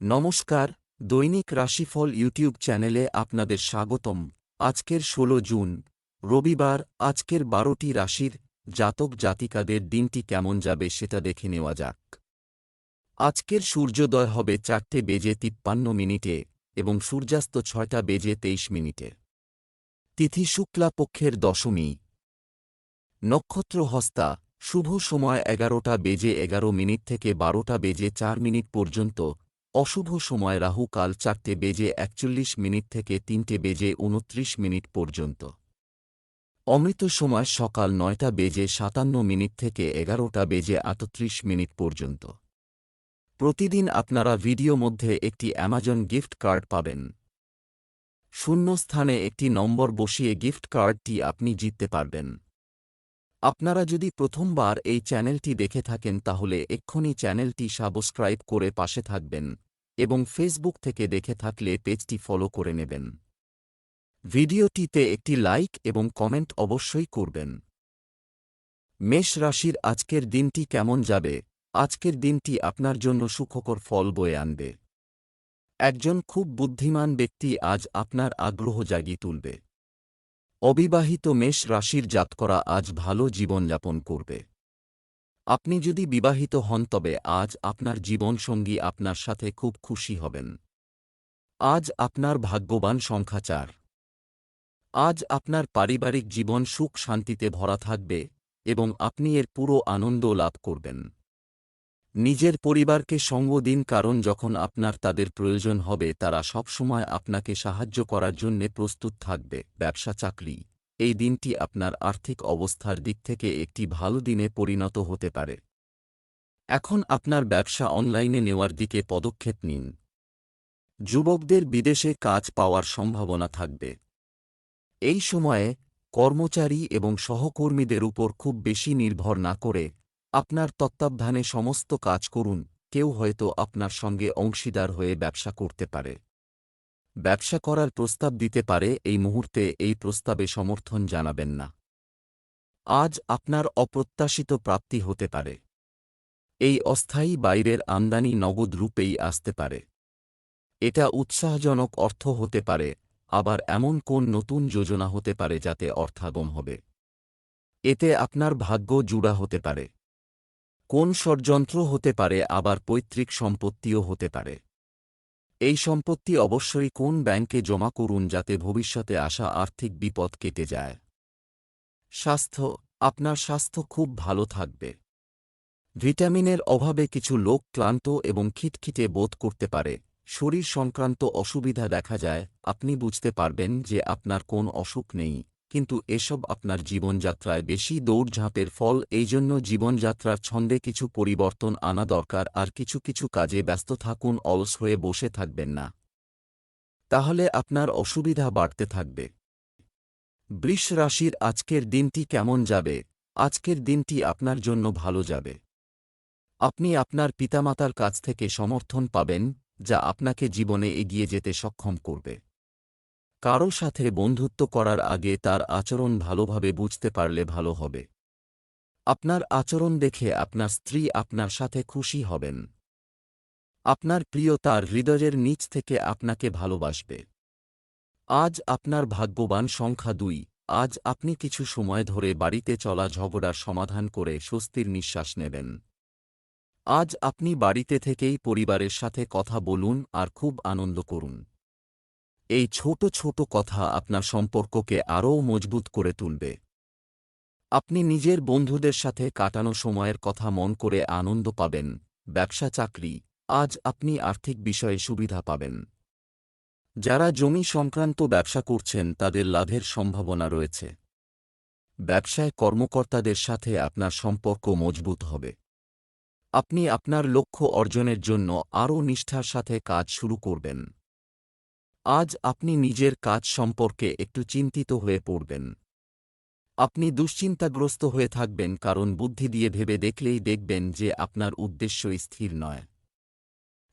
নমস্কার, দৈনিক রাশিফল ইউটিউব চ্যানেলে আপনাদের স্বাগতম। আজকের ১৬ জুন, রবিবার, আজকের বারোটি রাশির জাতক জাতিকাদের দিনটি কেমন যাবে সেটা দেখে নেওয়া যাক। আজকের সূর্যোদয় হবে চারটে বেজে তিপ্পান্ন মিনিটে এবং সূর্যাস্ত ছয়টা বেজে তেইশ মিনিটে। তিথি শুক্লা পক্ষের দশমী। নক্ষত্র হস্তা, শুভ সময় এগারোটা বেজে এগারো মিনিট থেকে বারোটা বেজে চার মিনিট পর্যন্ত অশুভ সময় রাহু কাল চারটে বেজে একচল্লিশ মিনিট থেকে তিনটে বেজে উনত্রিশ মিনিট পর্যন্ত। অমৃত সময় সকাল নয়টা বেজে সাতান্ন মিনিট থেকে এগারোটা বেজে আটত্রিশ মিনিট পর্যন্ত। প্রতিদিন আপনারা ভিডিও মধ্যে একটি অ্যামাজন গিফট কার্ড পাবেন। শূন্য স্থানে একটি নম্বর বসিয়ে গিফট কার্ডটি আপনি জিততে পারবেন। আপনারা যদি প্রথমবার এই চ্যানেলটি দেখে থাকেন তাহলে এক্ষুনি চ্যানেলটি সাবস্ক্রাইব করে পাশে থাকবেন। এবং ফেসবুক থেকে দেখে থাকলে পেজটি ফলো করে নেবেন। ভিডিওটিতে একটি লাইক এবং কমেন্ট অবশ্যই করবেন। মেষ রাশির আজকের দিনটি কেমন যাবে? আজকের দিনটি আপনার জন্য সুখকর ফল বয়ে আনবে। একজন খুব বুদ্ধিমান ব্যক্তি আজ আপনার আগ্রহ জাগিয়ে তুলবে। অবিবাহিত মেষ রাশির জাতকরা আজ ভালো জীবনযাপন করবে। আপনি যদি বিবাহিত হন, তবে আজ আপনার জীবনসঙ্গী আপনার সাথে খুব খুশি হবেন। আজ আপনার ভাগ্যবান সংখ্যা চার। আজ আপনার পারিবারিক জীবন সুখ শান্তিতে ভরা থাকবে এবং আপনি এর পুরো আনন্দ লাভ করবেন। নিজের পরিবারকে সঙ্গ দিন, কারণ যখন আপনার তাদের প্রয়োজন হবে, তারা সবসময় আপনাকে সাহায্য করার জন্যে প্রস্তুত থাকবে। ব্যবসা চাকরি এই দিনটি আপনার আর্থিক অবস্থার দিক থেকে একটি ভালো দিনে পরিণত হতে পারে। এখন আপনার ব্যবসা অনলাইনে নেওয়ার দিকে পদক্ষেপ নিন। যুবকদের বিদেশে কাজ পাওয়ার সম্ভাবনা থাকবে। এই সময়ে কর্মচারী এবং সহকর্মীদের উপর খুব বেশি নির্ভর না করে আপনার তত্ত্বাবধানে সমস্ত কাজ করুন, কেউ হয়তো আপনার সঙ্গে অংশীদার হয়ে ব্যবসা করতে পারে। ব্যবসা করার প্রস্তাব দিতে পারে, এই মুহূর্তে এই প্রস্তাবে সমর্থন জানাবেন না। আজ আপনার অপ্রত্যাশিত প্রাপ্তি হতে পারে। এই অস্থায়ী বাইরের আমদানি নগদ রূপেই আসতে পারে। এটা উৎসাহজনক অর্থ হতে পারে, আবার এমন কোন নতুন যোজনা হতে পারে যাতে অর্থাগম হবে। এতে আপনার ভাগ্য জুড়া হতে পারে। কোন ষড়যন্ত্র হতে পারে, আবার পৈতৃক সম্পত্তিও হতে পারে। এই সম্পত্তি অবশ্যই কোন ব্যাংকে জমা করুন যাতে ভবিষ্যতে আসা আর্থিক বিপদ কেটে যায়। স্বাস্থ্য, আপনার স্বাস্থ্য খুব ভালো থাকবে। ভিটামিনের অভাবে কিছু লোক ক্লান্ত এবং খিটখিটে বোধ করতে পারে। শরীর সংক্রান্ত অসুবিধা দেখা যায়, আপনি বুঝতে পারবেন যে আপনার কোন অসুখ নেই। কিন্তু এসব আপনার জীবনযাত্রায় বেশি দৌড়ঝাঁপের ফল এই জন্য জীবনযাত্রার ছন্দে কিছু পরিবর্তন আনা দরকার, আর কিছু কিছু কাজে ব্যস্ত থাকুন, অলস হয়ে বসে থাকবেন না। তাহলে আপনার অসুবিধা বাড়তে থাকবে। বৃষ রাশির আজকের দিনটি কেমন যাবে? আজকের দিনটি আপনার জন্য ভালো যাবে। আপনি আপনার পিতামাতার কাছ থেকে সমর্থন পাবেন, যা আপনাকে জীবনে এগিয়ে যেতে সক্ষম করবে। কারও সাথে বন্ধুত্ব করার আগে তার আচরণ ভালোভাবে বুঝতে পারলে ভালো হবে। আপনার আচরণ দেখে আপনার স্ত্রী আপনার সাথে খুশি হবেন। আপনার প্রিয় তার হৃদয়ের নিচ থেকে আপনাকে ভালোবাসবে। আজ আপনার ভাগ্যবান সংখ্যা দুই, আজ আপনি কিছু সময় ধরে বাড়িতে চলা ঝগড়ার সমাধান করে স্বস্তির নিঃশ্বাস নেবেন। আজ আপনি বাড়িতে থেকেই পরিবারের সাথে কথা বলুন আর খুব আনন্দ করুন। এই ছোট ছোট কথা আপনার সম্পর্ককে আরও মজবুত করে তুলবে। আপনি নিজের বন্ধুদের সাথে কাটানো সময়ের কথা মন করে আনন্দ পাবেন, ব্যবসা, চাকরি, আজ আপনি আর্থিক বিষয়ে সুবিধা পাবেন। যারা জমি সংক্রান্ত ব্যবসা করছেন, তাদের লাভের সম্ভাবনা রয়েছে। ব্যবসায় কর্মকর্তাদের সাথে আপনার সম্পর্ক মজবুত হবে। আপনি আপনার লক্ষ্য অর্জনের জন্য আরও নিষ্ঠার সাথে কাজ শুরু করবেন। আজ আপনি নিজের কাজ সম্পর্কে একটু চিন্তিত হয়ে পড়বেন। আপনি দুশ্চিন্তাগ্রস্ত হয়ে থাকবেন কারণ বুদ্ধি দিয়ে ভেবে দেখলেই দেখবেন যে আপনার উদ্দেশ্য স্থির নয়।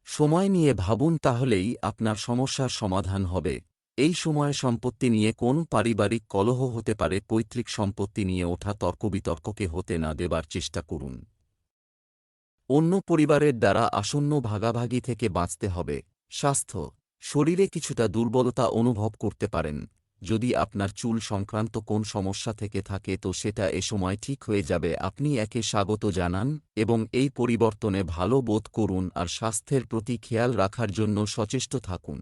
সময় নিয়ে ভাবুন তাহলেই আপনার সমস্যার সমাধান হবে। এই সময়ে সম্পত্তি নিয়ে কোন পারিবারিক কলহ হতে পারে, পৈতৃক সম্পত্তি নিয়ে ওঠা তর্কবিতর্ককে হতে না দেবার চেষ্টা করুন। অন্য পরিবারের দ্বারা আসন্ন ভাগাভাগি থেকে বাঁচতে হবে। স্বাস্থ্য শরীরে কিছুটা দুর্বলতা অনুভব করতে পারেন। যদি আপনার চুল সংক্রান্ত কোন সমস্যা থেকে থাকে তো সেটা এ সময় ঠিক হয়ে যাবে। আপনি একে স্বাগত জানান এবং এই পরিবর্তনে ভালো বোধ করুন আর স্বাস্থ্যের প্রতি খেয়াল রাখার জন্য সচেষ্ট থাকুন।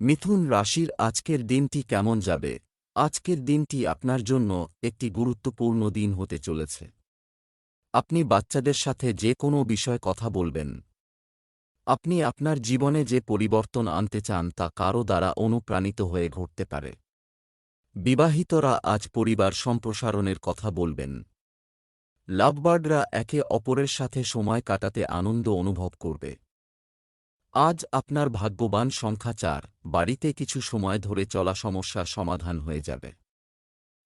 মিথুন রাশির আজকের দিনটি কেমন যাবে? আজকের দিনটি আপনার জন্য একটি গুরুত্বপূর্ণ দিন হতে চলেছে। আপনি বাচ্চাদের সাথে যে কোনো বিষয়ে কথা বলবেন। আপনি আপনার জীবনে যে পরিবর্তন আনতে চান তা কারও দ্বারা অনুপ্রাণিত হয়ে ঘটতে পারে। বিবাহিতরা আজ পরিবার সম্প্রসারণের কথা বলবেন। লাভবার্ডরা একে অপরের সাথে সময় কাটাতে আনন্দ অনুভব করবে। আজ আপনার ভাগ্যবান সংখ্যা চার, বাড়িতে কিছু সময় ধরে চলা সমস্যার সমাধান হয়ে যাবে।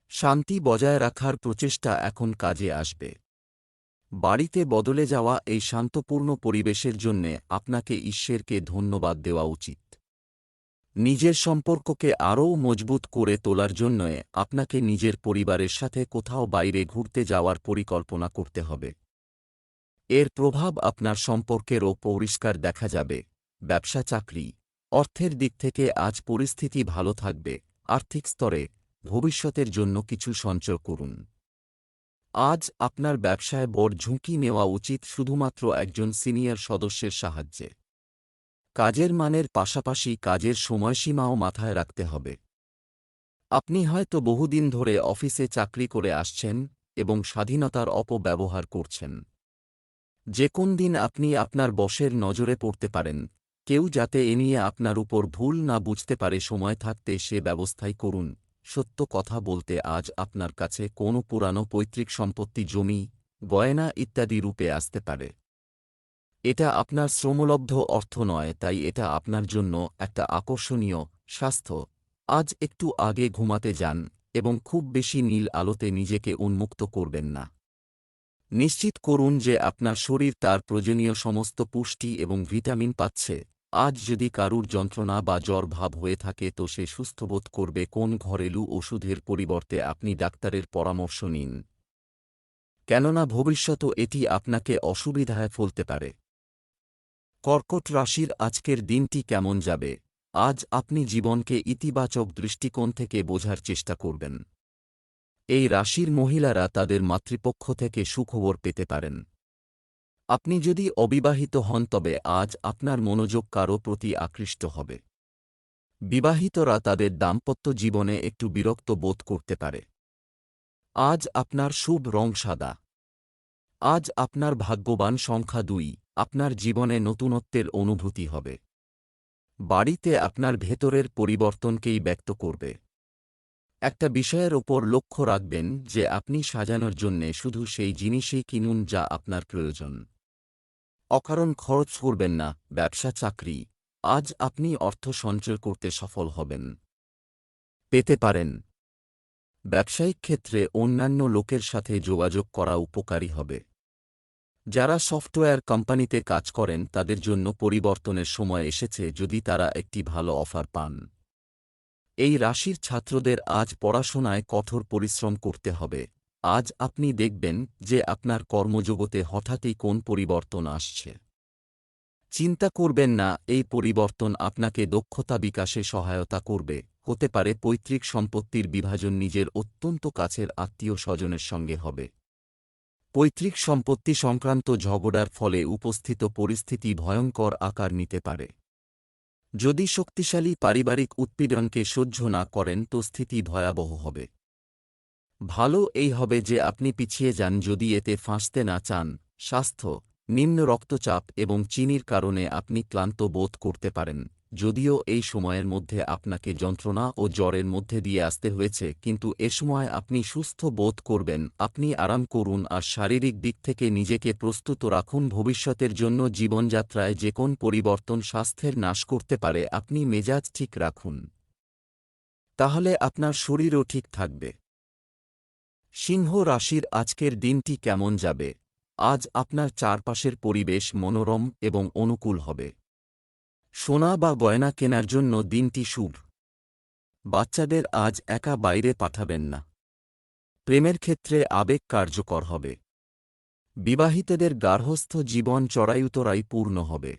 শান্তি বজায় রাখার প্রচেষ্টা এখন কাজে আসবে। বাড়িতে বদলে যাওয়া এই শান্তপূর্ণ পরিবেশের জন্যে আপনাকে ঈশ্বরকে ধন্যবাদ দেওয়া উচিত। নিজের সম্পর্ককে আরও মজবুত করে তোলার জন্য আপনাকে নিজের পরিবারের সাথে কোথাও বাইরে ঘুরতে যাওয়ার পরিকল্পনা করতে হবে। এর প্রভাব আপনার সম্পর্কেরও পরিষ্কার দেখা যাবে। ব্যবসা, চাকরি, অর্থের দিক থেকে আজ পরিস্থিতি ভালো থাকবে। আর্থিক স্তরে ভবিষ্যতের জন্য কিছু সঞ্চয় করুন। আজ আপনার ব্যবসায় বড় ঝুঁকি নেওয়া উচিত শুধুমাত্র একজন সিনিয়র সদস্যের সাহায্যে। কাজের মানের পাশাপাশি কাজের সময়সীমাও মাথায় রাখতে হবে। আপনি হয়তো বহুদিন ধরে অফিসে চাকরি করে আসছেন এবং স্বাধীনতার অপব্যবহার করছেন। যে কোন দিন আপনি আপনার বসের নজরে পড়তে পারেন, কেউ যাতে এ নিয়ে আপনার উপর ভুল না বুঝতে পারে সময় থাকতে সে ব্যবস্থাই করুন। সত্য কথা বলতে আজ আপনার কাছে কোনো পুরানো পৈতৃক সম্পত্তি, জমি, গয়না ইত্যাদি রূপে আসতে পারে। এটা আপনার শ্রমলব্ধ অর্থ নয়, তাই এটা আপনার জন্য একটা আকর্ষণীয় স্বাস্থ্য। আজ একটু আগে ঘুমাতে যান এবং খুব বেশি নীল আলোতে নিজেকে উন্মুক্ত করবেন না। নিশ্চিত করুন যে আপনার শরীর তার প্রয়োজনীয় সমস্ত পুষ্টি এবং ভিটামিন পাচ্ছে। আজ যদি কারুর যন্ত্রণা বা জ্বর ভাব হয়ে থাকে তো সে সুস্থবোধ করবে কোন ঘরেলু ওষুধের পরিবর্তে আপনি ডাক্তারের পরামর্শ নিন। কেননা ভবিষ্যত এটি আপনাকে অসুবিধায় ফেলতে পারে। কর্কট রাশির আজকের দিনটি কেমন যাবে? আজ আপনি জীবনকে ইতিবাচক দৃষ্টিকোণ থেকে বোঝার চেষ্টা করবেন। এই রাশির মহিলারা তাদের মাতৃপক্ষ থেকে সুখবর পেতে পারেন। আপনি যদি অবিবাহিত হন, তবে আজ আপনার মনোযোগ কারও প্রতি আকৃষ্ট হবে। বিবাহিতরা তাদের দাম্পত্য জীবনে একটু বিরক্ত বোধ করতে পারে। আজ আপনার শুভ রং সাদা। আজ আপনার ভাগ্যবান সংখ্যা দুই, আপনার জীবনে নতুনত্বের অনুভূতি হবে। বাড়িতে আপনার ভেতরের পরিবর্তনকেই ব্যক্ত করবে। একটা বিষয়ের ওপর লক্ষ্য রাখবেন যে, আপনি সাজানোর জন্যে শুধু সেই জিনিসই কিনুন যা আপনার প্রয়োজন। অকারণ খরচ করবেন না, ব্যবসা, চাকরি। আজ আপনি অর্থ সঞ্চয় করতে সফল হবেন। পেতে পারেন। ব্যবসায়িক ক্ষেত্রে অন্যান্য লোকের সাথে যোগাযোগ করা উপকারী হবে। যারা সফটওয়্যার কোম্পানিতে কাজ করেন, তাদের জন্য পরিবর্তনের সময় এসেছে যদি তারা একটি ভালো অফার পান। এই রাশির ছাত্রদের আজ পড়াশোনায় কঠোর পরিশ্রম করতে হবে। আজ আপনি দেখবেন যে আপনার কর্মজগতে হঠাৎই কোন পরিবর্তন আসছে। চিন্তা করবেন না, এই পরিবর্তন আপনাকে দক্ষতা বিকাশে সহায়তা করবে। হতে পারে পৈতৃক সম্পত্তির বিভাজন নিজের অত্যন্ত কাছের আত্মীয় স্বজনের সঙ্গে হবে। পৈতৃক সম্পত্তি সংক্রান্ত ঝগড়ার ফলে উপস্থিত পরিস্থিতি ভয়ঙ্কর আকার নিতে পারে। যদি শক্তিশালী পারিবারিক উৎপীড়নকে সহ্য না করেন, তো স্থিতি ভয়াবহ হবে। ভালো এই হবে যে আপনি পিছিয়ে যান যদি এতে ফাঁসতে না চান। স্বাস্থ্য, নিম্ন রক্তচাপ এবং চিনির কারণে আপনি ক্লান্ত বোধ করতে পারেন। যদিও এই সময়ের মধ্যে আপনাকে যন্ত্রণা ও জ্বরের মধ্যে দিয়ে আসতে হয়েছে, কিন্তু এ সময় আপনি সুস্থ বোধ করবেন। আপনি আরাম করুন আর শারীরিক দিক থেকে নিজেকে প্রস্তুত রাখুন। ভবিষ্যতের জন্য জীবনযাত্রায় যে কোন পরিবর্তন স্বাস্থ্যের নাশ করতে পারে, আপনি মেজাজ ঠিক রাখুন। তাহলে আপনার শরীরও ঠিক থাকবে। সিংহ রাশির আজকের দিনটি কেমন যাবে? আজ আপনার চারপাশের পরিবেশ মনোরম এবং অনুকূল হবে। সোনা বা গয়না কেনার জন্য দিনটি শুভ। বাচ্চাদের আজ একা বাইরে পাঠাবেন না। প্রেমের ক্ষেত্রে আবেগ কার্যকর হবে। বিবাহিতদের গার্হস্থ্য জীবন চড়াইউতরাই পূর্ণ হবে।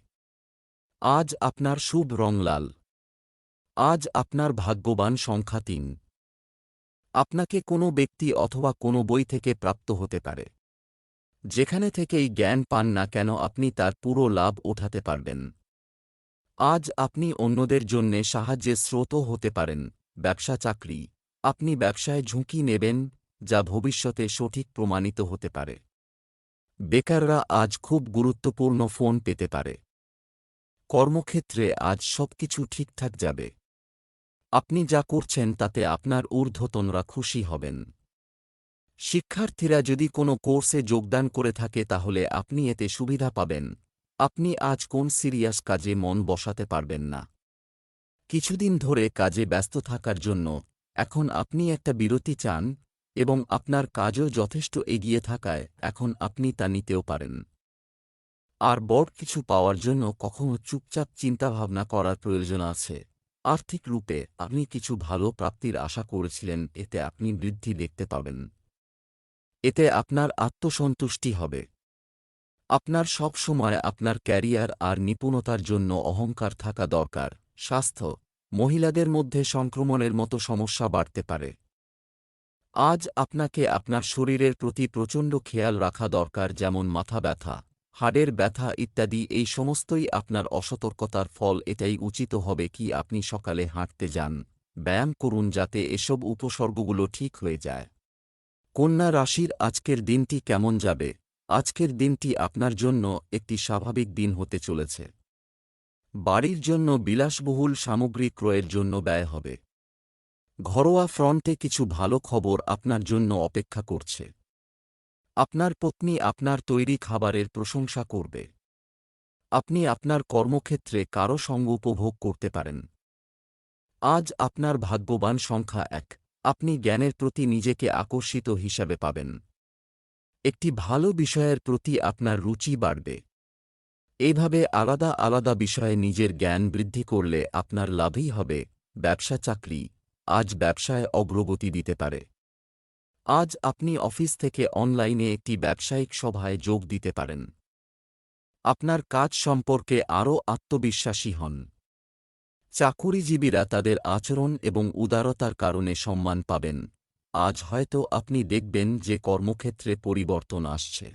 আজ আপনার শুভ রং লাল। আজ আপনার ভাগ্যবান সংখ্যা তিন। আপনাকে কোনো ব্যক্তি অথবা কোনো বই থেকে প্রাপ্ত হতে পারে। যেখানে থেকেই জ্ঞান পান না কেন আপনি তার পুরো লাভ ওঠাতে পারবেন। আজ আপনি অন্যদের জন্যে সাহায্যের স্রোতও হতে পারেন, ব্যবসা চাকরি। আপনি ব্যবসায় ঝুঁকি নেবেন, যা ভবিষ্যতে সঠিক প্রমাণিত হতে পারে। বেকাররা আজ খুব গুরুত্বপূর্ণ ফোন পেতে পারে। কর্মক্ষেত্রে আজ সবকিছু ঠিকঠাক যাবে। আপনি যা করছেন তাতে আপনার ঊর্ধ্বতনরা খুশি হবেন। শিক্ষার্থীরা যদি কোনো কোর্সে যোগদান করে থাকে তাহলে আপনি এতে সুবিধা পাবেন। আপনি আজ কোন সিরিয়াস কাজে মন বসাতে পারবেন না। কিছুদিন ধরে কাজে ব্যস্ত থাকার জন্য এখন আপনি একটা বিরতি চান এবং আপনার কাজও যথেষ্ট এগিয়ে থাকায় এখন আপনি তা নিতেও পারেন। আর বড় কিছু পাওয়ার জন্য কখনও চুপচাপ চিন্তাভাবনা করার প্রয়োজন আছে। আর্থিক রূপে আপনি কিছু ভালো প্রাপ্তির আশা করেছিলেন, এতে আপনি বৃদ্ধি দেখতে পাবেন। এতে আপনার আত্মসন্তুষ্টি হবে। আপনার সব সময় আপনার ক্যারিয়ার আর নিপুণতার জন্য অহংকার থাকা দরকার। স্বাস্থ্য, মহিলাদের মধ্যে সংক্রমণের মতো সমস্যা বাড়তে পারে। আজ আপনাকে আপনার শরীরের প্রতি প্রচণ্ড খেয়াল রাখা দরকার, যেমন মাথা ব্যথা। হাড়ের ব্যথা ইত্যাদি, এই সমস্তই আপনার অসতর্কতার ফল। এটাই উচিত হবে কি আপনি সকালে হাঁটতে যান, ব্যায়াম করুন যাতে এসব উপসর্গগুলো ঠিক হয়ে যায়। কন্যা রাশির আজকের দিনটি কেমন যাবে? আজকের দিনটি আপনার জন্য একটি স্বাভাবিক দিন হতে চলেছে। বাড়ির জন্য বিলাসবহুল সামগ্রী ক্রয়ের জন্য ব্যয় হবে। ঘরোয়া ফ্রন্টে কিছু ভালো খবর আপনার জন্য অপেক্ষা করছে। আপনার পত্নী আপনার তৈরি খাবারের প্রশংসা করবে। আপনি আপনার কর্মক্ষেত্রে কারও সঙ্গ উপভোগ করতে পারেন। আজ আপনার ভাগ্যবান সংখ্যা এক। আপনি জ্ঞানের প্রতি নিজেকে আকর্ষিত হিসাবে পাবেন। একটি ভালো বিষয়ের প্রতি আপনার রুচি বাড়বে। এইভাবে আলাদা আলাদা বিষয়ে নিজের জ্ঞান বৃদ্ধি করলে আপনার লাভই হবে। ব্যবসা চাকরি আজ ব্যবসায় অগ্রগতি দিতে পারে। আজ আপনি অফিস থেকে অনলাইনে একটি ব্যবসায়িক সভায় যোগ দিতে পারেন। আপনার কাজ সম্পর্কে আরও আত্মবিশ্বাসী হন। চাকুরিজীবীরা তাদের আচরণ এবং উদারতার কারণে সম্মান পাবেন। আজ হয়তো আপনি দেখবেন যে কর্মক্ষেত্রে পরিবর্তন আসছে।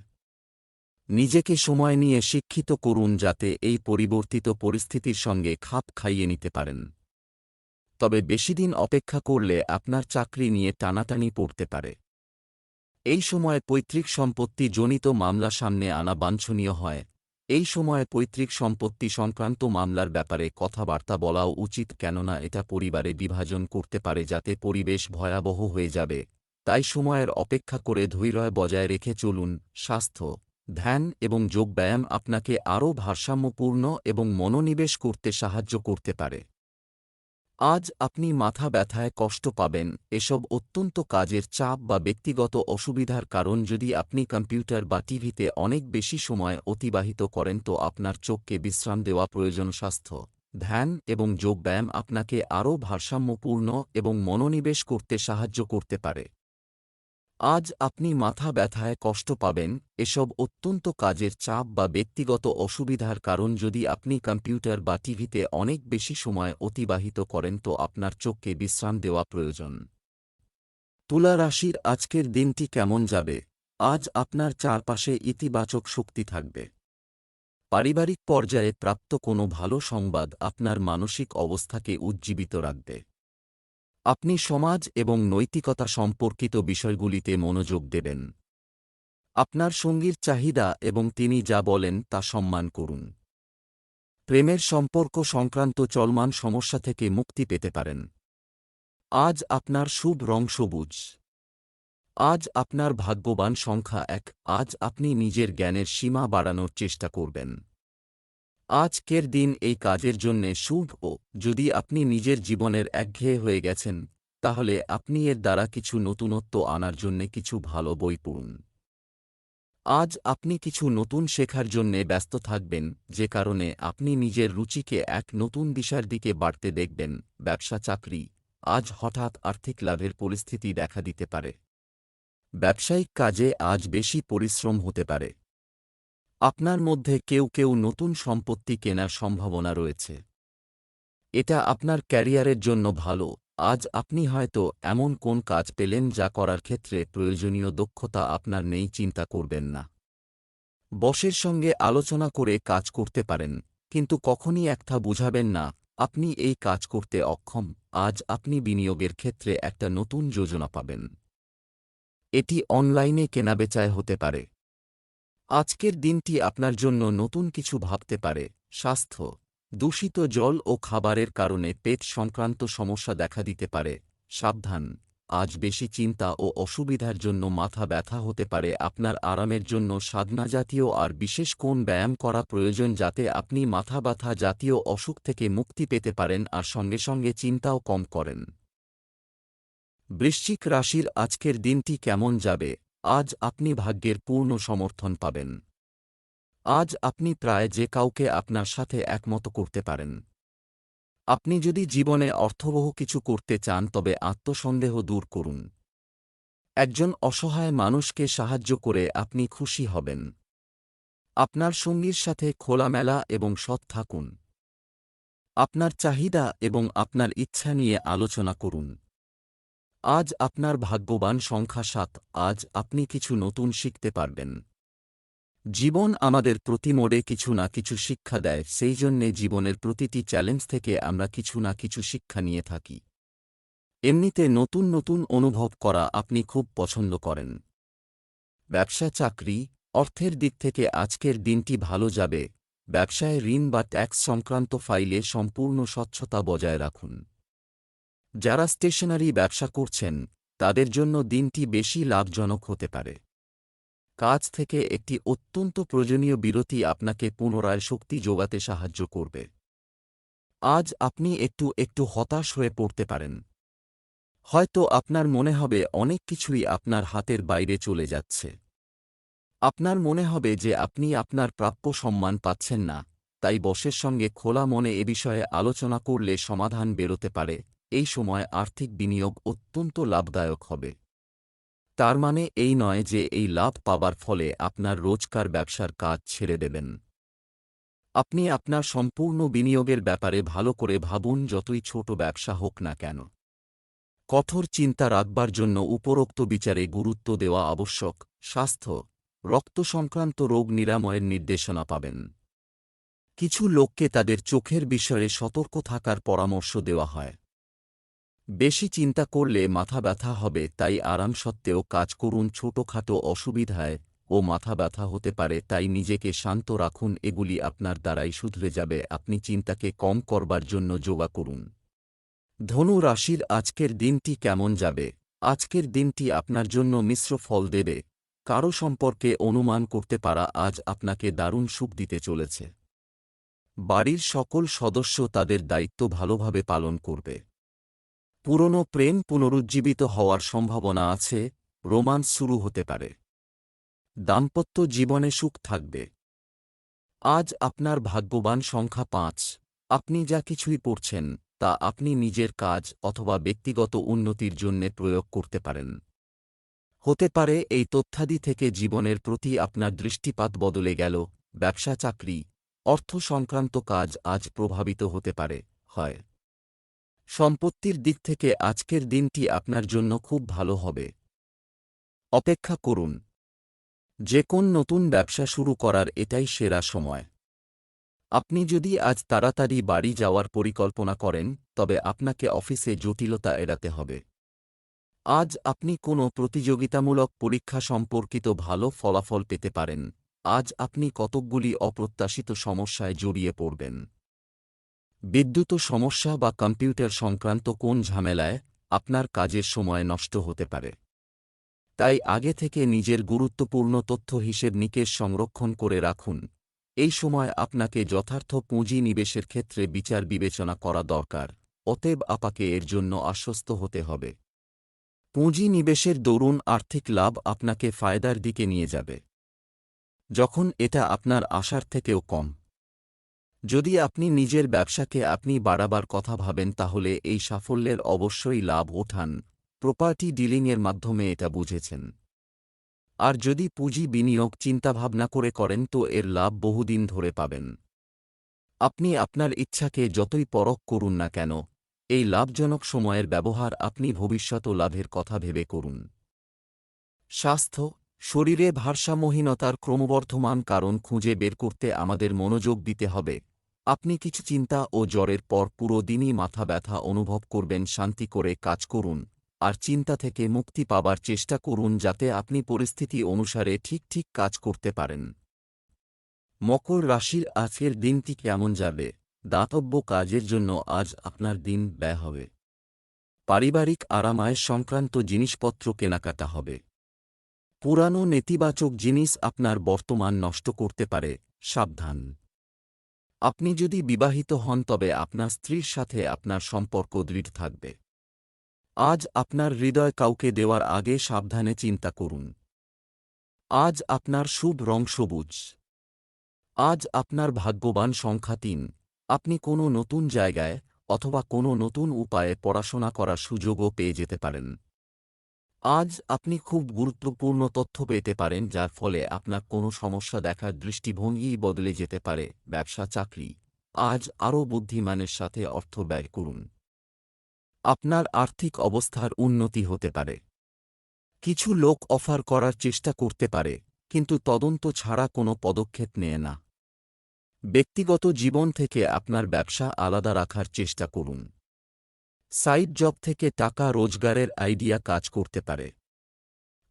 নিজেকে সময় নিয়ে শিক্ষিত করুন যাতে এই পরিবর্তিত পরিস্থিতির সঙ্গে খাপ খাইয়ে নিতে পারেন। তবে বেশিদিন অপেক্ষা করলে আপনার চাকরি নিয়ে টানাটানি পড়তে পারে। এই সময় পৈতৃক সম্পত্তি জনিত মামলা সামনে আনা বাঞ্ছনীয় হয়। এই সময়ে পৈতৃক সম্পত্তি সংক্রান্ত মামলার ব্যাপারে কথাবার্তা বলাও উচিত কেননা এটা পরিবারে বিভাজন করতে পারে যাতে পরিবেশ ভয়াবহ হয়ে যাবে। তাই সময়ের অপেক্ষা করে ধৈর্য বজায় রেখে চলুন, স্বাস্থ্য, ধ্যান এবং যোগব্যায়াম আপনাকে আরও ভারসাম্যপূর্ণ এবং মনোনিবেশ করতে সাহায্য করতে পারে। আজ আপনি মাথা ব্যথায় কষ্ট পাবেন। এসব অত্যন্ত কাজের চাপ বা ব্যক্তিগত অসুবিধার কারণ যদি আপনি কম্পিউটার বা টিভিতে অনেক বেশি সময় অতিবাহিত করেন তো আপনার চোখকে বিশ্রাম দেওয়া প্রয়োজন স্বাস্থ্য। ধ্যান এবং যোগব্যায়াম আপনাকে আরও ভারসাম্যপূর্ণ এবং মনোনিবেশ করতে সাহায্য করতে পারে। আজ আপনি মাথা ব্যথায় কষ্ট পাবেন, এসব অত্যন্ত কাজের চাপ বা ব্যক্তিগত অসুবিধার কারণ যদি আপনি কম্পিউটার বা টিভিতে অনেক বেশি সময় অতিবাহিত করেন তো আপনার চোখকে বিশ্রাম দেওয়া প্রয়োজন। তুলা রাশির আজকের দিনটি কেমন যাবে? আজ আপনার চারপাশে ইতিবাচক শক্তি থাকবে। পারিবারিক পর্যায়ে প্রাপ্ত কোনো ভালো সংবাদ আপনার মানসিক অবস্থাকে উজ্জীবিত রাখবে। আপনি সমাজ এবং নৈতিকতা সম্পর্কিত বিষয়গুলিতে মনোযোগ দেবেন। আপনার সঙ্গীর চাহিদা এবং তিনি যা বলেন তা সম্মান করুন। প্রেমের সম্পর্ক সংক্রান্ত চলমান সমস্যা থেকে মুক্তি পেতে পারেন। আজ আপনার শুভ রং সবুজ। আজ আপনার ভাগ্যবান সংখ্যা এক। আজ আপনি নিজের জ্ঞানের সীমা বাড়ানোর চেষ্টা করবেন। আজকের দিন এই কাজের জন্যে শুভ, ও যদি আপনি নিজের জীবনের একঘেয়ে হয়ে গেছেন, তাহলে আপনি এর দ্বারা কিছু নতুনত্ব আনার জন্যে কিছু ভালো বই পড়ুন। আজ আপনি কিছু নতুন শেখার জন্যে ব্যস্ত থাকবেন, যে কারণে আপনি নিজের রুচিকে এক নতুন দিশার দিকে বাড়তে দেখবেন, ব্যবসা চাকরি, আজ হঠাৎ আর্থিক লাভের পরিস্থিতি দেখা দিতে পারে। ব্যবসায়িক কাজে আজ বেশি পরিশ্রম হতে পারে। আপনার মধ্যে কেউ কেউ নতুন সম্পত্তি কেনার সম্ভাবনা রয়েছে। এটা আপনার ক্যারিয়ারের জন্য ভালো। আজ আপনি হয়তো এমন কোন কাজ পেলেন যা করার ক্ষেত্রে প্রয়োজনীয় দক্ষতা আপনার নেই, চিন্তা করবেন না। বসের সঙ্গে আলোচনা করে কাজ করতে পারেন, কিন্তু কখনই একটা বুঝাবেন না, আপনি এই কাজ করতে অক্ষম, আজ আপনি বিনিয়োগের ক্ষেত্রে একটা নতুন যোজনা পাবেন। এটি অনলাইনে কেনাবেচায় হতে পারে। আজকের দিনটি আপনার জন্য নতুন কিছু ভাবতে পারে। স্বাস্থ্য, দূষিত জল ও খাবারের কারণে পেট সংক্রান্ত সমস্যা দেখা দিতে পারে। সাবধান, আজ বেশি চিন্তা ও অসুবিধার জন্য মাথা ব্যথা হতে পারে। আপনার আরামের জন্য সাধনা জাতীয় আর বিশেষ কোন ব্যায়াম করা প্রয়োজন যাতে আপনি মাথা ব্যথা জাতীয় অসুখ থেকে মুক্তি পেতে পারেন আর সঙ্গে সঙ্গে চিন্তাও কম করেন। বৃশ্চিক রাশির আজকের দিনটি কেমন যাবে? আজ আপনি ভাগ্যের পূর্ণ সমর্থন পাবেন। আজ আপনি প্রায় যে কাউকে আপনার সাথে একমত করতে পারেন। আপনি যদি জীবনে অর্থবহ কিছু করতে চান, তবে আত্মসন্দেহ দূর করুন। একজন অসহায় মানুষকে সাহায্য করে আপনি খুশি হবেন। আপনার সঙ্গীর সাথে খোলামেলা এবং সৎ থাকুন। আপনার চাহিদা এবং আপনার ইচ্ছা নিয়ে আলোচনা করুন। আজ আপনার ভাগ্যবান সংখ্যা সাত, আজ আপনি কিছু নতুন শিখতে পারবেন। জীবন আমাদের প্রতি মোড়ে কিছু না কিছু শিক্ষা দেয়, সেই জন্যে জীবনের প্রতিটি চ্যালেঞ্জ থেকে আমরা কিছু না কিছু শিক্ষা নিয়ে থাকি। এমনিতে নতুন নতুন অনুভব করা আপনি খুব পছন্দ করেন। ব্যবসা চাকরি, অর্থের দিক থেকে আজকের দিনটি ভালো যাবে, ব্যবসায় ঋণ বা ট্যাক্স সংক্রান্ত ফাইলে সম্পূর্ণ স্বচ্ছতা বজায় রাখুন। যারা স্টেশনারি ব্যবসা করছেন, তাদের জন্য দিনটি বেশি লাভজনক হতে পারে। কাজ থেকে একটি অত্যন্ত প্রয়োজনীয় বিরতি আপনাকে পুনরায় শক্তি যোগাতে সাহায্য করবে। আজ আপনি একটু একটু হতাশ হয়ে পড়তে পারেন। হয়তো আপনার মনে হবে অনেক কিছুই আপনার হাতের বাইরে চলে যাচ্ছে। আপনার মনে হবে যে আপনি আপনার প্রাপ্য সম্মান পাচ্ছেন না, তাই বসের সঙ্গে খোলা মনে এ বিষয়ে আলোচনা করলে সমাধান বেরোতে পারে। এই সময় আর্থিক বিনিয়োগ অত্যন্ত লাভদায়ক হবে। তার মানে এই নয় যে এই লাভ পাবার ফলে আপনার রোজকার ব্যবসার কাজ ছেড়ে দেবেন। আপনি আপনার সম্পূর্ণ বিনিয়োগের ব্যাপারে ভালো করে ভাবুন যতই ছোট ব্যবসা হোক না কেন। কঠোর চিন্তা রাখবার জন্য উপরোক্ত বিচারে গুরুত্ব দেওয়া আবশ্যক, স্বাস্থ্য, রক্ত সংক্রান্ত রোগ নিরাময়ের নির্দেশনা পাবেন। কিছু লোককে তাদের চোখের বিষয়ে সতর্ক থাকার পরামর্শ দেওয়া হয়। বেশি চিন্তা করলে মাথা ব্যথা হবে, তাই আরাম সত্ত্বেও কাজ করুন। ছোটখাটো অসুবিধায় ও মাথা ব্যথা হতে পারে, তাই নিজেকে শান্ত রাখুন। এগুলি আপনার দ্বারাই শুধরে যাবে। আপনি চিন্তাকে কম করবার জন্য যোগা করুন। ধনু রাশির আজকের দিনটি কেমন যাবে? আজকের দিনটি আপনার জন্য মিশ্র ফল দেবে। কারও সম্পর্কে অনুমান করতে পারা, আজ আপনাকে দারুণ সুখ দিতে চলেছে। বাড়ির সকল সদস্য তাদের দায়িত্ব ভালোভাবে পালন করবে। পুরনো প্রেম পুনরুজ্জীবিত হওয়ার সম্ভাবনা আছে, রোমান্স শুরু হতে পারে। দাম্পত্য জীবনে সুখ থাকবে। আজ আপনার ভাগ্যবান সংখ্যা পাঁচ। আপনি যা কিছুই পড়ছেন তা আপনি নিজের কাজ অথবা ব্যক্তিগত উন্নতির জন্য প্রয়োগ করতে পারেন। হতে পারে এই তথ্যাদি থেকে জীবনের প্রতি আপনার দৃষ্টিপাত বদলে গেল, ব্যবসা চাকরি, অর্থ সংক্রান্ত কাজ আজ প্রভাবিত হতে পারে, হয়। সম্পত্তির দিক থেকে আজকের দিনটি আপনার জন্য খুব ভালো হবে। অপেক্ষা করুন। যে কোন নতুন ব্যবসা শুরু করার এটাই সেরা সময়। আপনি যদি আজ তাড়াতাড়ি বাড়ি যাওয়ার পরিকল্পনা করেন, তবে আপনাকে অফিসে জটিলতা এড়াতে হবে। আজ আপনি কোনো প্রতিযোগিতামূলক পরীক্ষা সম্পর্কিত ভালো ফলাফল পেতে পারেন। আজ আপনি কতকগুলি অপ্রত্যাশিত সমস্যায় জড়িয়ে পড়বেন। বিদ্যুৎ সমস্যা বা কম্পিউটার সংক্রান্ত কোন ঝামেলায় আপনার কাজের সময় নষ্ট হতে পারে? তাই আগে থেকে নিজের গুরুত্বপূর্ণ তথ্য হিসেব নিকেশ সংরক্ষণ করে রাখুন। এই সময় আপনাকে যথার্থ পুঁজি নিবেশের ক্ষেত্রে বিচার বিবেচনা করা দরকার, অতএব আপাকে এর জন্য আশ্বস্ত হতে হবে। পুঁজি নিবেশের দরুন আর্থিক লাভ আপনাকে ফায়দার দিকে নিয়ে যাবে। যখন এটা আপনার আশার থেকেও কম। যদি আপনি নিজের ব্যবসাকে আপনি বাড়াবার কথা ভাবেন, তাহলে এই সাফল্যের অবশ্যই লাভ ওঠান। প্রপার্টি ডিলিংয়ের মাধ্যমে এটা বুঝেছেন। আর যদি পুঁজি বিনিয়োগ চিন্তাভাবনা করে করেন, তো এর লাভ বহুদিন ধরে পাবেন। আপনি আপনার ইচ্ছাকে যতই পরখ করুন না কেন, এই লাভজনক সময়ের ব্যবহার আপনি ভবিষ্যৎ ও লাভের কথা ভেবে করুন। স্বাস্থ্য, শরীরে ভারসাম্যহীনতার ক্রমবর্ধমান কারণ খুঁজে বের করতে আমাদের মনোযোগ দিতে হবে। আপনি কিছু চিন্তা ও জ্বরের পর পুরো দিনই মাথা ব্যথা অনুভব করবেন, শান্তি করে কাজ করুন, আর চিন্তা থেকে মুক্তি পাবার চেষ্টা করুন যাতে আপনি পরিস্থিতি অনুসারে ঠিক ঠিক কাজ করতে পারেন। মকর রাশির আজকের দিনটি কেমন যাবে? দাতব্য কাজের জন্য আজ আপনার দিন ব্যয় হবে। পারিবারিক আরামায় সংক্রান্ত জিনিসপত্র কেনাকাটা হবে। পুরানো নেতিবাচক জিনিস আপনার বর্তমান নষ্ট করতে পারে, সাবধান। আপনি যদি বিবাহিত হন, তবে আপনার স্ত্রীর সাথে আপনার সম্পর্ক দৃঢ় থাকবে। আজ আপনার হৃদয় কাউকে দেওয়ার আগে সাবধানে চিন্তা করুন। আজ আপনার শুভ রং সবুজ। আজ আপনার ভাগ্যবান সংখ্যা তিন। আপনি কোনো নতুন জায়গায় অথবা কোনো নতুন উপায়ে পড়াশোনা করার সুযোগও পেয়ে যেতে পারেন। আজ আপনি খুব গুরুত্বপূর্ণ তথ্য পেতে পারেন, যার ফলে আপনার কোনো সমস্যা দেখার দৃষ্টিভঙ্গি বদলে যেতে পারে, ব্যবসা, চাকরি। আজ আরও বুদ্ধিমানের সাথে অর্থ ব্যয় করুন। আপনার আর্থিক অবস্থার উন্নতি হতে পারে। কিছু লোক অফার করার চেষ্টা করতে পারে, কিন্তু তদন্ত ছাড়া কোনো পদক্ষেপ নেয় না। ব্যক্তিগত জীবন থেকে আপনার ব্যবসা আলাদা রাখার চেষ্টা করুন। সাইড জব থেকে টাকা রোজগারের আইডিয়া কাজ করতে পারে।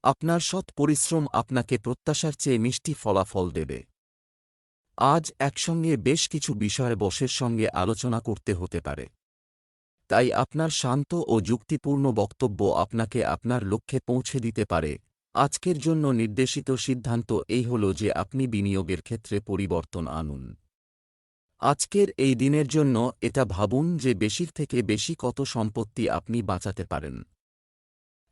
আপনার সৎ পরিশ্রম আপনাকে প্রত্যাশার চেয়ে মিষ্টি ফলাফল দেবে। আজ একসঙ্গে বেশ কিছু বিষয়ে বসের সঙ্গে আলোচনা করতে হতে পারে। তাই আপনার শান্ত ও যুক্তিপূর্ণ বক্তব্য আপনাকে আপনার লক্ষ্যে পৌঁছে দিতে পারে। আজকের জন্য নির্দেশিত সিদ্ধান্ত এই হল যে আপনি বিনিয়োগের ক্ষেত্রে পরিবর্তন আনুন। আজকের এই দিনের জন্য এটা ভাবুন যে বেশির থেকে বেশি কত সম্পত্তি আপনি বাঁচাতে পারেন।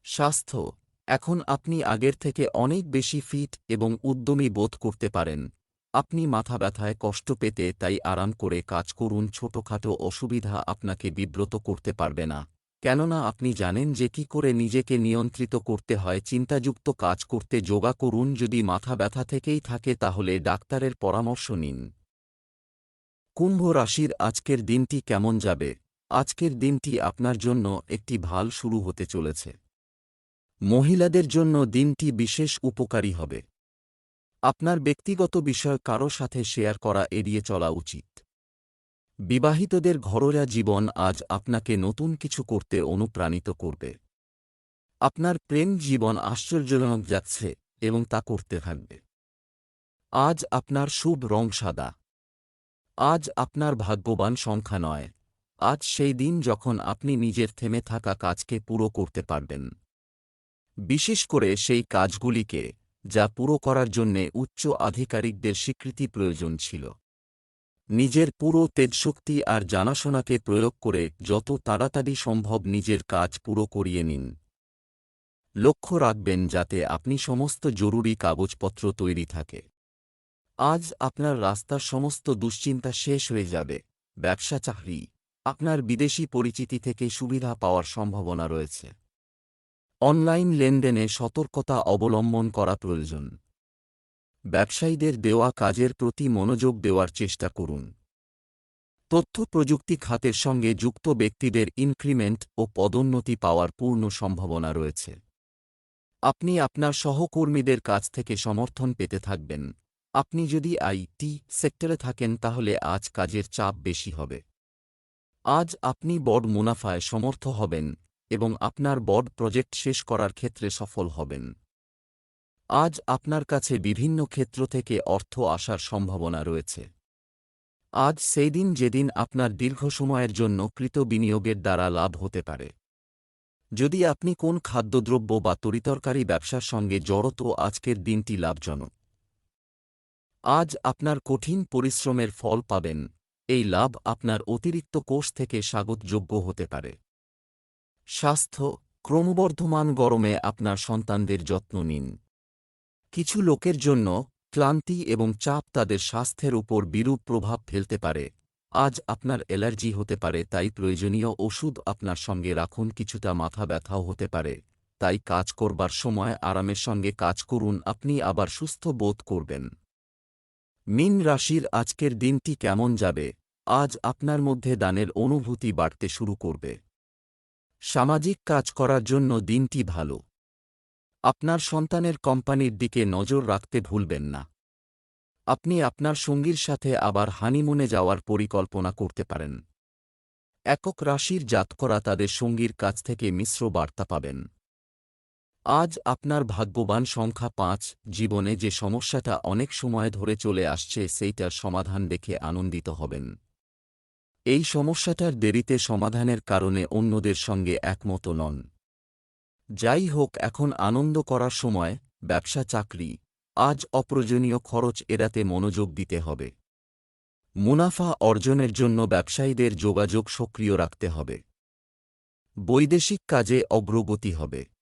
স্বাস্থ্য, এখন আপনি আগের থেকে অনেক বেশি ফিট এবং উদ্যমী বোধ করতে পারেন। আপনি মাথা ব্যথায় কষ্ট পেতে তাই আরাম করে কাজ করুন, ছোটখাটো অসুবিধা আপনাকে বিব্রত করতে পারবে না। কেননা আপনি জানেন যে কি করে নিজেকে নিয়ন্ত্রিত করতে হয়, চিন্তাযুক্ত কাজ করতে যোগা করুন, যদি মাথা ব্যথা থেকেই থাকে তাহলে ডাক্তারের পরামর্শ নিন। কুম্ভ রাশির আজকের দিনটি কেমন যাবে? আজকের দিনটি আপনার জন্য একটি ভালো শুরু হতে চলেছে। মহিলাদের জন্য দিনটি বিশেষ উপকারী হবে। আপনার ব্যক্তিগত বিষয় কারও সাথে শেয়ার করা এড়িয়ে চলা উচিত। বিবাহিতদের ঘরোয়া জীবন আজ আপনাকে নতুন কিছু করতে অনুপ্রাণিত করবে। আপনার প্রেম জীবন আশ্চর্যজনক যাচ্ছে এবং তা করতে থাকবে। আজ আপনার শুভ রং সাদা। আজ আপনার ভাগ্যবান সংখ্যা নয়। আজ সেই দিন যখন আপনি নিজের থেমে থাকা কাজকে পুরো করতে পারবেন। বিশেষ করে সেই কাজগুলিকে, যা পুরো করার জন্যে উচ্চ আধিকারিকদের স্বীকৃতি প্রয়োজন ছিল। নিজের পুরো তেজশক্তি আর জানাশোনাকে প্রয়োগ করে যত তাড়াতাড়ি সম্ভব নিজের কাজ পুরো করিয়ে নিন। লক্ষ্য রাখবেন যাতে আপনি সমস্ত জরুরি কাগজপত্র তৈরি থাকে। আজ আপনার রাস্তার সমস্ত দুশ্চিন্তা শেষ হয়ে যাবে। ব্যবসা চাকরি। আপনার বিদেশি পরিচিতি থেকে সুবিধা পাওয়ার সম্ভাবনা রয়েছে। অনলাইন লেনদেনে সতর্কতা অবলম্বন করা প্রয়োজন। ব্যবসায়ীদের দেওয়া কাজের প্রতি মনোযোগ দেওয়ার চেষ্টা করুন। তথ্য প্রযুক্তি খাতের সঙ্গে যুক্ত ব্যক্তিদের ইনক্রিমেন্ট ও পদোন্নতি পাওয়ার পূর্ণ সম্ভাবনা রয়েছে। আপনি আপনার সহকর্মীদের কাছ থেকে সমর্থন পেতে থাকবেন। আপনি যদি আইটি সেক্টরে থাকেন তাহলে আজ কাজের চাপ বেশি হবে। আজ আপনি বড় মুনাফায় সমর্থ হবেন এবং আপনার বড় প্রজেক্ট শেষ করার ক্ষেত্রে সফল হবেন। আজ আপনার কাছে বিভিন্ন ক্ষেত্র থেকে অর্থ আসার সম্ভাবনা রয়েছে। আজ সেই দিন যেদিন আপনার দীর্ঘ সময়ের জন্য কৃত বিনিয়োগের দ্বারা লাভ হতে পারে। যদি আপনি কোন খাদ্যদ্রব্য বা তরিতরকারি ব্যবসার সঙ্গে জড়ত, আজকের দিনটি লাভজনক। আজ আপনার কঠিন পরিশ্রমের ফল পাবেন। এই লাভ আপনার অতিরিক্ত কোষ থেকে স্বাগতযোগ্য হতে পারে। স্বাস্থ্য, ক্রমবর্ধমান গরমে আপনার সন্তানদের যত্ন নিন। কিছু লোকের জন্য ক্লান্তি এবং চাপ তাদের স্বাস্থ্যের উপর বিরূপ প্রভাব ফেলতে পারে। আজ আপনার অ্যালার্জি হতে পারে, তাই প্রয়োজনীয় ওষুধ আপনার সঙ্গে রাখুন, কিছুটা মাথা ব্যথাও হতে পারে। তাই কাজ করবার সময় আরামের সঙ্গে কাজ করুন, আপনি আবার সুস্থ বোধ করবেন। মিন রাশির আজকের দিনটি কেমন যাবে? আজ আপনার মধ্যে দানের অনুভূতি বাড়তে শুরু করবে। সামাজিক কাজ করার জন্য দিনটি ভালো। আপনার সন্তানের কোম্পানির দিকে নজর রাখতে ভুলবেন না। আপনি আপনার সঙ্গীর সাথে আবার হানিমুনে যাওয়ার পরিকল্পনা করতে পারেন। একক রাশির জাতকরা তাদের সঙ্গীর কাছ থেকে মিশ্র বার্তা পাবেন। আজ আপনার ভাগ্যবান সংখ্যা পাঁচ, জীবনে যে সমস্যাটা অনেক সময় ধরে চলে আসছে সেইটার সমাধান দেখে আনন্দিত হবেন। এই সমস্যাটার দেরিতে সমাধানের কারণে অন্যদের সঙ্গে একমত নন। যাই হোক, এখন আনন্দ করার সময়, ব্যবসা, চাকরি, আজ অপ্রয়োজনীয় খরচ এড়াতে মনোযোগ দিতে হবে। মুনাফা অর্জনের জন্য ব্যবসায়ীদের যোগাযোগ সক্রিয় রাখতে হবে। বৈদেশিক কাজে অগ্রগতি হবে।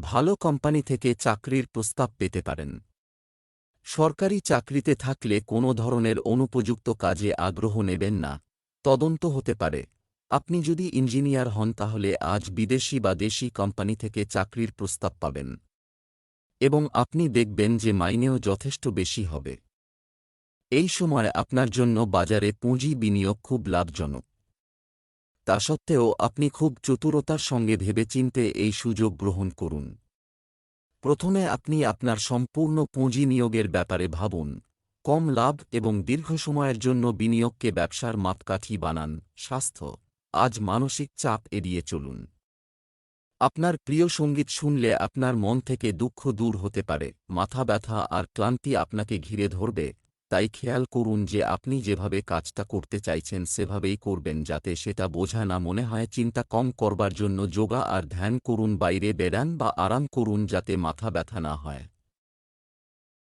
ভালো কোম্পানি থেকে চাকরির প্রস্তাব পেতে পারেন। সরকারি চাকরিতে থাকলে কোনো ধরনের অনুপযুক্ত কাজে আগ্রহ নেবেন না। তদন্ত হতে পারে। আপনি যদি ইঞ্জিনিয়ার হন তাহলে আজ বিদেশি বা দেশি কোম্পানি থেকে চাকরির প্রস্তাব পাবেন। এবং আপনি দেখবেন যে মাইনেও যথেষ্ট বেশি হবে। এই সময় আপনার জন্য বাজারে পুঁজি বিনিয়োগ খুব লাভজনক। তা সত্ত্বেও আপনি খুব চতুরতার সঙ্গে ভেবেচিন্তে এই সুযোগ গ্রহণ করুন। প্রথমে আপনি আপনার সম্পূর্ণ পুঁজি নিয়োগের ব্যাপারে ভাবুন। কম লাভ এবং দীর্ঘ সময়ের জন্য বিনিয়োগকে ব্যবসার মাপকাঠি বানান। স্বাস্থ্য, আজ মানসিক চাপ এড়িয়ে চলুন। আপনার প্রিয় সংগীত শুনলে আপনার মন থেকে দুঃখ দূর হতে পারে। মাথা ব্যথা আর ক্লান্তি আপনাকে ঘিরে ধরবে। তাই খেয়াল করুন যে আপনি যেভাবে কাজটা করতে চাইছেন সেভাবেই করবেন যাতে সেটা বোঝা না মনে হয় চিন্তা কম করবার জন্য যোগা আর ধ্যান করুন, বাইরে বেড়ান বা আরাম করুন যাতে মাথা ব্যথা না হয়।